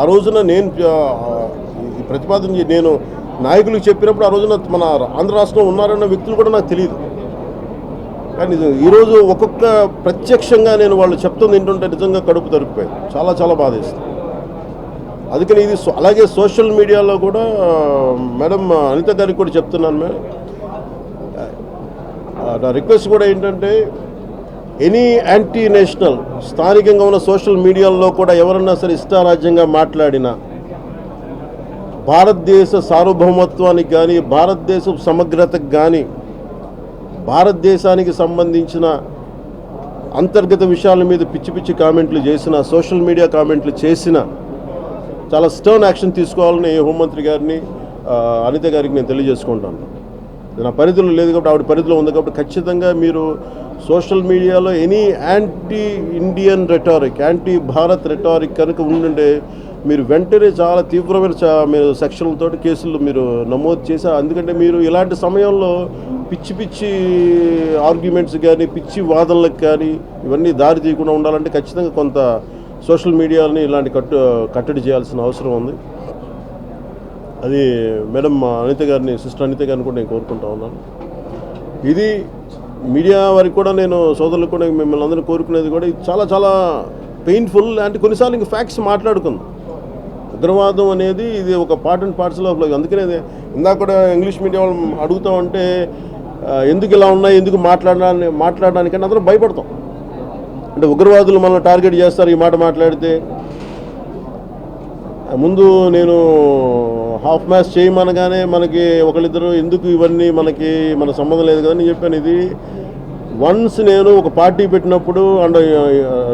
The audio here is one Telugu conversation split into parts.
ఆ రోజున నేను ప్రతిపాదన నేను నాయకులకు చెప్పినప్పుడు ఆ రోజున మన ఆంధ్ర రాష్ట్రంలో ఉన్నారన్న వ్యక్తులు కూడా నాకు తెలియదు. కానీ ఈరోజు ఒక్కొక్క ప్రత్యక్షంగా నేను వాళ్ళు చెప్తుంది ఏంటంటే నిజంగా కడుపు తరిపోయింది చాలా చాలా బాధేస్తుంది. అందుకని ఇది అలాగే సోషల్ మీడియాలో కూడా మేడం అనిత గారికి కూడా చెప్తున్నాను మేడం. నా రిక్వెస్ట్ కూడా ఏంటంటే ఎనీ యాంటీ నేషనల్ స్థానికంగా ఉన్న సోషల్ మీడియాలో కూడా ఎవరన్నా సరే ఇష్టారాజ్యంగా మాట్లాడినా భారతదేశ సార్వభౌమత్వానికి కానీ భారతదేశ సమగ్రతకు కానీ భారతదేశానికి సంబంధించిన అంతర్గత విషయాల మీద పిచ్చి పిచ్చి కామెంట్లు చేసిన సోషల్ మీడియా కామెంట్లు చేసిన చాలా స్టర్న్ యాక్షన్ తీసుకోవాలని హోంమంత్రి గారిని అనిత గారికి నేను తెలియజేసుకుంటాను. నా పరిధిలో లేదు కాబట్టి ఆవిడ పరిధిలో ఉంది కాబట్టి ఖచ్చితంగా మీరు సోషల్ మీడియాలో any anti Indian rhetoric anti Bharat rhetoric కనుక ఉండుంటే మీరు వెంటనే చాలా తీవ్రమైన మీరు సెక్షన్లతో కేసులు మీరు నమోదు చేశారు ఎందుకంటే మీరు ఇలాంటి సమయంలో పిచ్చి పిచ్చి ఆర్గ్యుమెంట్స్ కానీ పిచ్చి వాదనలకు కానీ ఇవన్నీ దారి తీయకుండా ఉండాలంటే ఖచ్చితంగా కొంత సోషల్ మీడియాని ఇలాంటి కట్టు కట్టడి చేయాల్సిన అవసరం ఉంది. అది మేడం మా అనిత గారిని సిస్టర్ అనిత గారిని కూడా నేను కోరుకుంటా ఉన్నాను. ఇది మీడియా వారికి కూడా నేను సోదరులకు కూడా మిమ్మల్ని అందరూ కోరుకునేది కూడా ఇది చాలా చాలా పెయిన్ఫుల్ అంటే కొన్నిసార్లు ఇంక ఫ్యాక్ట్స్ మాట్లాడుకుందాం. ఉగ్రవాదం అనేది ఇది ఒక పార్ట్ అండ్ పార్ట్స్లో అందుకనే ఇందాక కూడా ఇంగ్లీష్ మీడియం వాళ్ళు అడుగుతా ఉంటే ఎందుకు ఇలా ఉన్నాయి ఎందుకు మాట్లాడడానికి మాట్లాడడానికంటే అందరం భయపడతాం. అంటే ఉగ్రవాదులు మనల్ని టార్గెట్ చేస్తారు ఈ మాట మాట్లాడితే. ముందు నేను హాఫ్ మ్యాచ్ చేయమనగానే మనకి ఒకళ్ళిద్దరు ఎందుకు ఇవన్నీ మనకి మన సంబంధం లేదు కదా అని చెప్పాను. ఇది వన్స్ నేను ఒక పార్టీ పెట్టినప్పుడు and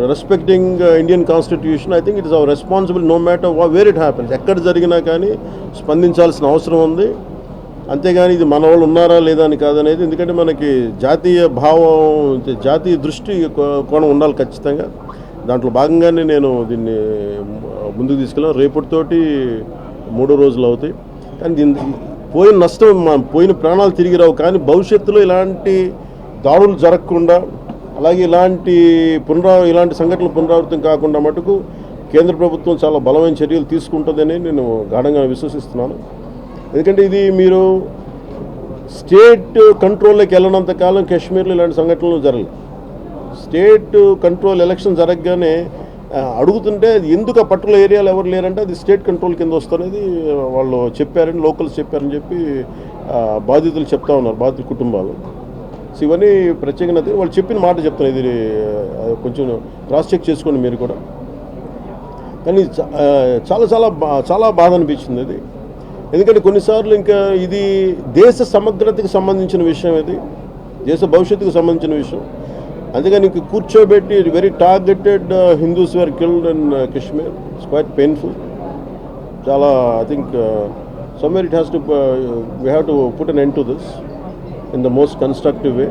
respecting Indian constitution I think it is our responsible no matter where it happens ఎక్కడ జరిగినా కానీ స్పందించాల్సిన అవసరం ఉంది. అంతేగాని ఇది మన వాళ్ళు ఉన్నారా లేదా అని కాదనేది. ఎందుకంటే మనకి జాతీయ భావం జాతీయ దృష్టి కో- కోణం ఉండాలి ఖచ్చితంగా. దాంట్లో భాగంగానే నేను దీన్ని ముందుకు తీసుకెళ్ళాను. రేపటితోటి మూడో రోజులు అవుతాయి. కానీ దీని పోయిన నష్టం పోయిన ప్రాణాలు తిరిగి రావు. కానీ భవిష్యత్తులో ఇలాంటి దాడులు జరగకుండా అలాగే ఇలాంటి పునరా ఇలాంటి సంఘటనలు పునరావృతం కాకుండా మటుకు కేంద్ర ప్రభుత్వం చాలా బలమైన చర్యలు తీసుకుంటుందని నేను గాఢంగా విశ్వసిస్తున్నాను. ఎందుకంటే ఇది మీరు స్టేట్ కంట్రోల్లోకి వెళ్ళినంత కాలం కాశ్మీర్లో ఇలాంటి సంఘటనలు జరగలేదు. స్టేట్ కంట్రోల్ ఎలక్షన్ జరగగానే అడుగుతుంటే అది ఎందుకు ఆ పర్టికులర్ ఏరియాలో ఎవరు లేరంటే అది స్టేట్ కంట్రోల్ కింద వస్తున్నది వాళ్ళు చెప్పారని లోకల్స్ చెప్పారని చెప్పి బాధితులు చెప్తా ఉన్నారు బాధితుల కుటుంబాలు. సో ఇవన్నీ ప్రత్యేకంగా వాళ్ళు చెప్పిన మాట చెప్తున్నారు. ఇది కొంచెం క్రాస్ చెక్ చేసుకోండి మీరు కూడా. కానీ చ- చాలా చాలా బా- చాలా బాధ అనిపించింది అది. ఎందుకంటే కొన్నిసార్లు ఇంకా ఇది దేశ సమగ్రతకు సంబంధించిన విషయం ఇది. దేశ భవిష్యత్తుకు సంబంధించిన విషయం. అందుకని కూర్చోబెట్టి very targeted Hindus were killed in Kashmir it's quite painful చాలా I think somewhere it has to we have to put an end to this in the most constructive way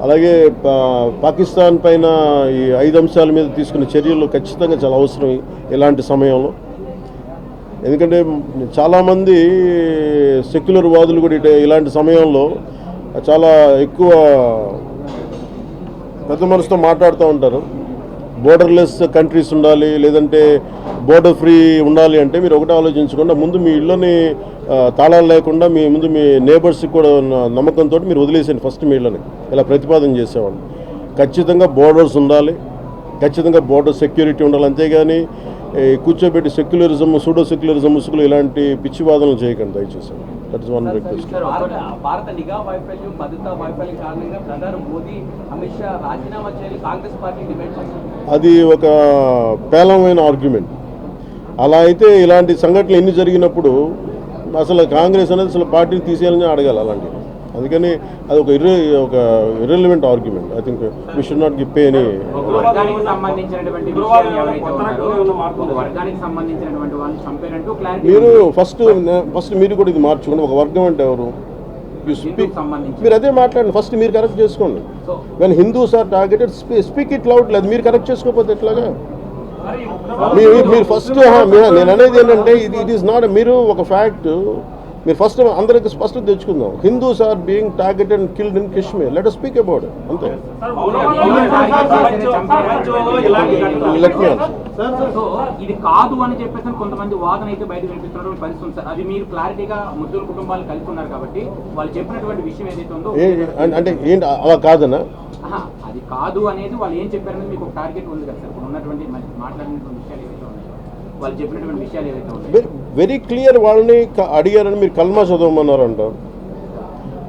అలాగే పా- పాకిస్తాన్ పైన ఈ ఐదు అంశాల మీద తీసుకున్న చర్యలు ఖచ్చితంగా చాలా అవసరం ఇలాంటి సమయంలో. ఎందుకంటే చాలామంది సెక్యులర్ వాదులు కూడా ఇలాంటి సమయంలో చాలా ఎక్కువ పెద్ద మనసుతో మాట్లాడుతూ ఉంటారు. బోర్డర్లెస్ కంట్రీస్ ఉండాలి లేదంటే బోర్డర్ ఫ్రీ ఉండాలి అంటే మీరు ఒకటే ఆలోచించకుండా ముందు మీ ఇళ్ళని తాళాలు లేకుండా మీ ముందు మీ నేబర్స్కి కూడా ఉన్న నమ్మకంతో మీరు వదిలేసేయండి ఫస్ట్ మీ ఇళ్ళని. ఇలా ప్రతిపాదన చేసేవాళ్ళు. ఖచ్చితంగా బోర్డర్స్ ఉండాలి ఖచ్చితంగా బోర్డర్ సెక్యూరిటీ ఉండాలి. అంతేగాని కూర్చోబెట్టి సెక్యులరిజం సూడో సెక్యులరిజం ముసుగులు ఇలాంటి పిచ్చివాదనలు చేయకండి దయచేసి. దట్ ఇస్ వన్ రిక్వెస్ట్ భారత నిఘా వైఫల్యం భద్రతా వైఫల్యం కారణంగా ప్రధాని మోదీ అమిత్ షా రాజీనామా చేయాలి కాంగ్రెస్ పార్టీ డిమాండ్ అది ఒక పేలవమైన ఆర్గ్యుమెంట్ అలా అయితే ఇలాంటి సంఘటనలు ఎన్ని జరిగినప్పుడు అసలు కాంగ్రెస్ అనేది అసలు పార్టీని తీసేయాలని అడగాలి అలాంటివి. అందుకని అది ఒక ఇర్రె ఒక irrelevant argument I think we should not give pay any clarity మీరు ఫస్ట్ ఫస్ట్ మీరు కూడా ఇది మార్చుకోండి. ఒక వర్గం అంటే ఎవరు? మీరు అదే మాట్లాడండి. ఫస్ట్ మీరు కరెక్ట్ చేసుకోండి. When Hindus are targeted speak it loud లేదు మీరు కరెక్ట్ చేసుకోకపోతే ఎట్లాగా? మీరు మీరు ఫస్ట్ నేను అనేది ఏంటంటే ఇది ఇట్ ఈస్ నాట్ మీరు ఒక ఫ్యాక్ట్ మీరు ఫస్ట్ అందరికి స్పష్టత తెచ్చుకుందాం. Hindus are being targeted and killed in Kashmir let speak about అంతే. ఇది కాదు అని చెప్పేసి కొంతమంది వాదన అయితే బయట వినిపిస్తున్న పరిస్థితి ఉంది సార్. అది మీరు క్లారిటీగా ముద్దుల కుటుంబాలు కలిసి ఉన్నారు కాబట్టి వాళ్ళు చెప్పినటువంటి విషయం ఏదైతే ఉందో అంటే ఏంటి అలా కాదనా? అది కాదు అనేది వాళ్ళు ఏం చెప్పారనేది మీకు ఒక టార్గెట్ ఉంది కదా సార్. ఇప్పుడు ఉన్నటువంటి మాట్లాడినటువంటి విషయాలు ఏవైతే ఉన్నాయో వాళ్ళు చెప్పినటువంటి విషయాలు ఏవైతే ఉన్నాయో. వెరీ క్లియర్ వాళ్ళని క- అడిగారని మీరు కల్మా చదవమన్నారంట.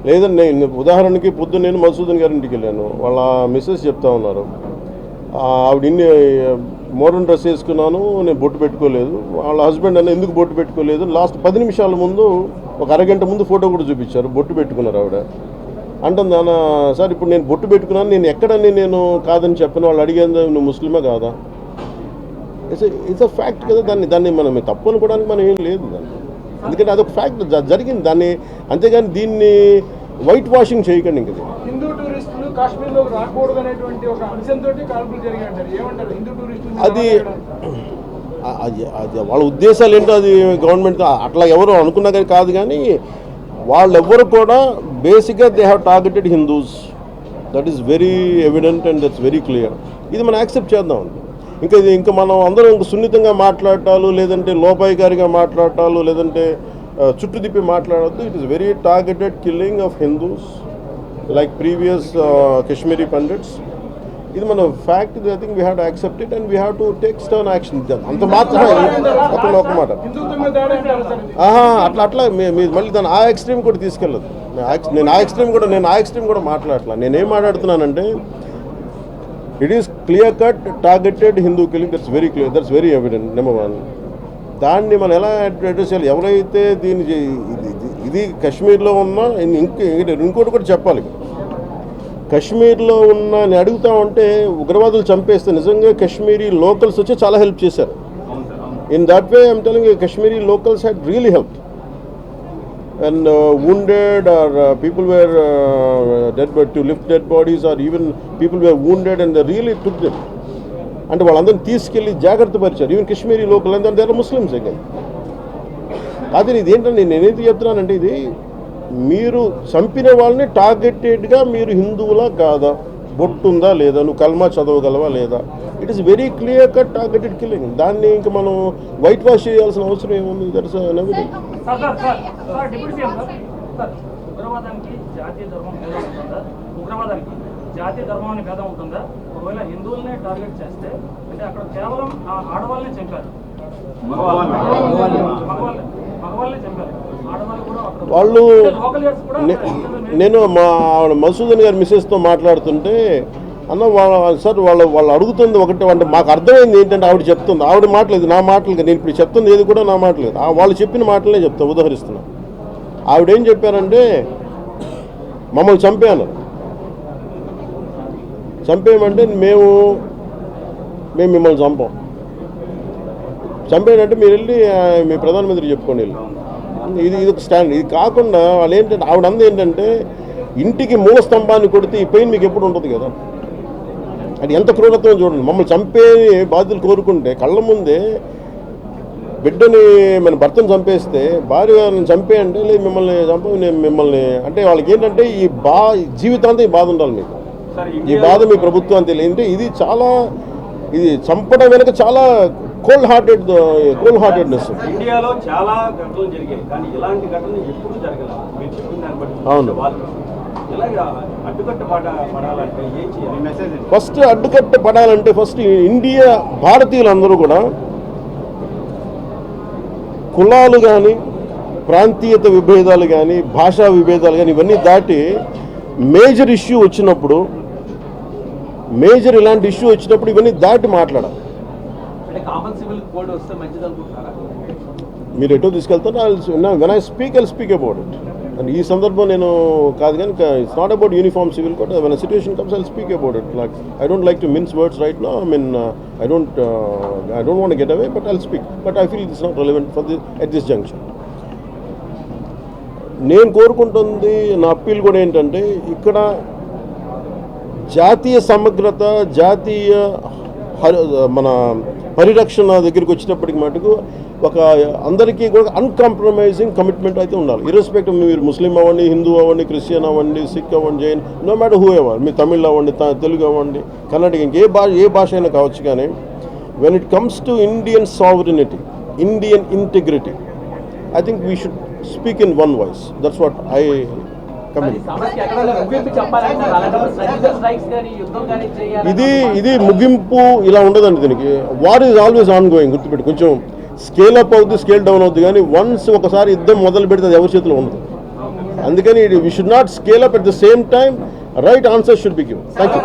లేదండి నేను ఉదాహరణకి పొద్దున్న నేను మధుసూదన్ గారి ఇంటికి వెళ్ళాను. వాళ్ళ మిస్సెస్ చెప్తా ఉన్నారు. ఆవిడ ఇన్ని మోడర్న్ డ్రెస్ వేసుకున్నాను నేను బొట్టు పెట్టుకోలేదు. వాళ్ళ హస్బెండ్ అన్న ఎందుకు బొట్టు పెట్టుకోలేదు? లాస్ట్ పది నిమిషాల ముందు ఒక అరగంట ముందు ఫోటో కూడా చూపించారు. బొట్టు పెట్టుకున్నారు ఆవిడ. అంటుంది నాన్న సార్ ఇప్పుడు నేను బొట్టు పెట్టుకున్నాను. నేను ఎక్కడని నేను కాదని చెప్పిన. వాళ్ళు అడిగేది నువ్వు ముస్లిమే కాదా? ఇట్స్ ఇట్స్ అ ఫ్యాక్ట్ కదా. దాన్ని దాన్ని మనం తప్పు అనుకోవడానికి మనం ఏం లేదు దాన్ని. ఎందుకంటే అదొక ఫ్యాక్ట్ జరిగింది. దాన్ని అంతేగాని దీన్ని వైట్ వాషింగ్ చేయకండి ఇంక అది అది అది వాళ్ళ ఉద్దేశాలు ఏంటో అది గవర్నమెంట్ అట్లా ఎవరు అనుకున్నా కానీ కాదు కానీ వాళ్ళెవ్వరు కూడా బేసిక్గా they have targeted Hindus that is very evident and that's very clear ఇది మనం యాక్సెప్ట్ చేద్దాం ఇంకా ఇది ఇంకా మనం అందరం ఇంకా సున్నితంగా మాట్లాడటాలు లేదంటే లోపాయికారిగా మాట్లాడటాలు లేదంటే చుట్టుదిప్పి మాట్లాడద్దు it is very targeted killing of Hindus like previous Kashmiri Pandits ఇది మన fact I think we have to accept it and we have to take stern action అంత మాత్రమే అతను ఒక మాట. ఆహా అట్లా అట్లా మీరు మళ్ళీ దాన్ని ఆ ఎక్స్ట్రీమ్ కూడా తీసుకెళ్ళదు. నేను నేను ఆ ఎక్స్ట్రీమ్ కూడా నేను ఆ ఎక్స్ట్రీమ్ కూడా మాట్లాడట్లా. నేనేం మాట్లాడుతున్నానంటే it is clear cut targeted Hindu killing that's very clear that's very evident number one దాన్ని మనం ఎలా అడ్రస్ చేయాలి? ఎవరైతే దీన్ని ఇది కాశ్మీర్లో ఉన్న ఇంక ఇంకోటి కూడా చెప్పాలి. కాశ్మీర్లో ఉన్న నేను అడుగుతా ఉంటే ఉగ్రవాదులు చంపేస్తే నిజంగా కాశ్మీరీ లోకల్స్ వచ్చి చాలా హెల్ప్ చేశారు. In that way I'm telling Kashmiri locals had really help and uh, wounded or uh, people were uh, dead but to lift dead bodies or even people were wounded and they really took them. అంటే వాళ్ళందరినీ తీసుకెళ్ళి జాగ్రత్త పరిచారు. ఈవెన్ కాశ్మీరీ లోకల్ అందరూ దగ్గర ముస్లిమ్స్ అగైన్ అది ఇది ఏంటంటే నేను ఎందుకు చెప్తున్నానంటే ఇది మీరు చంపిన వాళ్ళని టార్గెటెడ్గా మీరు హిందువులా కాదా? బొట్టుందా లేదా? నువ్వు కల్మా చదవగలవా లేదా? It is very clear cut targeted killing దాన్ని ఇంకా మనం వైట్ వాష్ చేయాల్సిన అవసరం ఏముంది? That's evidence sir sir sir sir deputy CM sir sir ఉగ్రవాదానికి జాతీయ ధర్మం భేదం ఉంటుందా ఉగ్రవాదానికి జాతీయ ధర్మం అనే భేదం ఉంటుందా ఒకవేళ హిందువులనే టార్గెట్ చేస్తే అంటే అక్కడ కేవలం ఆడవాళ్ళనే చంపారు మగవాళ్ళనే. ఆడవాళ్ళు వాళ్ళు నేను మా ఆవిడ మసూదన్ గారి మిస్సెస్తో మాట్లాడుతుంటే అన్న వాళ్ళ సార్ వాళ్ళు వాళ్ళు అడుగుతుంది ఒకటి అంటే మాకు అర్థమైంది ఏంటంటే ఆవిడ చెప్తుంది. ఆవిడ మాటలేదు నా మాటలు. నేను ఇప్పుడు చెప్తుంది ఏది కూడా నా మాటలేదు వాళ్ళు చెప్పిన మాటలే చెప్తా ఉదాహరిస్తున్నా. ఆవిడ ఏం చెప్పారంటే మమ్మల్ని చంపాను. చంపేయమంటే మేము మేము మిమ్మల్ని చంపాం. చంపేయంటే మీరు వెళ్ళి మీ ప్రధానమంత్రి చెప్పుకోండి వెళ్ళి. ఇది ఇది ఒక స్టాండ్ ఇది కాకుండా వాళ్ళు ఏంటంటే ఆవిడ అంది ఏంటంటే ఇంటికి మూల స్తంభాన్ని కొడితే ఈ పెయిన్ మీకు ఎప్పుడు ఉంటుంది కదా? అది ఎంత క్రూరత్వం చూడండి. మమ్మల్ని చంపే బాధ్యతలు కోరుకుంటే కళ్ళ ముందే బిడ్డని మన భర్తను చంపేస్తే భార్య గారిని చంపేయంటే లేదు మిమ్మల్ని చంప నేను మిమ్మల్ని అంటే వాళ్ళకి ఏంటంటే ఈ బా జీవితాంతం ఈ బాధ ఉండాలి మీకు. ఈ బాధ మీ ప్రభుత్వం తెలియదు. ఇది చాలా ఇది చంపడం వెనక చాలా కోల్డ్ హార్టెడ్ కోల్డ్ హార్టెడ్నెస్ ఇండియాలో చాలా ఘటనలు జరిగాయి. కానీ ఇలాంటి ఘటనలు ఎప్పుడూ జరగలేదు. మీరు చెప్పిన దాన్ని బట్టి అవును. ఫస్ట్ అడ్డుకట్ట పడాలంటే ఫస్ట్ ఇండియా భారతీయులందరూ కూడా కులాలు కానీ ప్రాంతీయత విభేదాలు కానీ భాషా విభేదాలు కానీ ఇవన్నీ దాటి మేజర్ ఇష్యూ వచ్చినప్పుడు మేజర్ ఇలాంటి ఇష్యూ వచ్చినప్పుడు ఇవన్నీ దాటి మాట్లాడాలి. మీరు ఎటో తీసుకెళ్తారో when I speak I speak about it and ఈ సందర్భం నేను కాదు కానీ it's not about uniform civil code when situation comes I speak about it like I don't like to mince words right no I mean I don't I don't want get away but I speak but I feel it's not relevant for the at this junction నేను కోరుకుంటుంది నా అప్పీల్ కూడా ఏంటంటే ఇక్కడ జాతీయ సమగ్రత జాతీయ మన పరిరక్షణ దగ్గరికి వచ్చినప్పటికి మటుకు ఒక అందరికీ కూడా అన్కాంప్రమైజింగ్ కమిట్మెంట్ అయితే ఉండాలి. ఇరెస్పెక్ట్ మీరు ముస్లిం అవ్వండి హిందూ అవ్వండి క్రిస్టియన్ అవ్వండి సిక్ అవ్వండి Jain no matter who ever మీ తమిళ్ అవ్వండి త- తెలుగు అవ్వండి కర్ణాటక ఇంకే భాష ఏ భాష అయినా కావచ్చు కానీ when it comes to Indian sovereignty Indian integrity I think we should speak in one voice that's what I ఇది ఇది ముగింపు ఇలా ఉండదండి దీనికి. War is always ongoing గుర్తుపెట్టి. కొంచెం స్కేల్ అప్ అవుద్ది స్కేల్ డౌన్ అవుద్ది కానీ వన్స్ ఒకసారి యుద్ధం మొదలు పెడితే అది ఎవరి చేతిలో ఉండదు. అందుకని we should not scale up at the same time right answer should be give thank you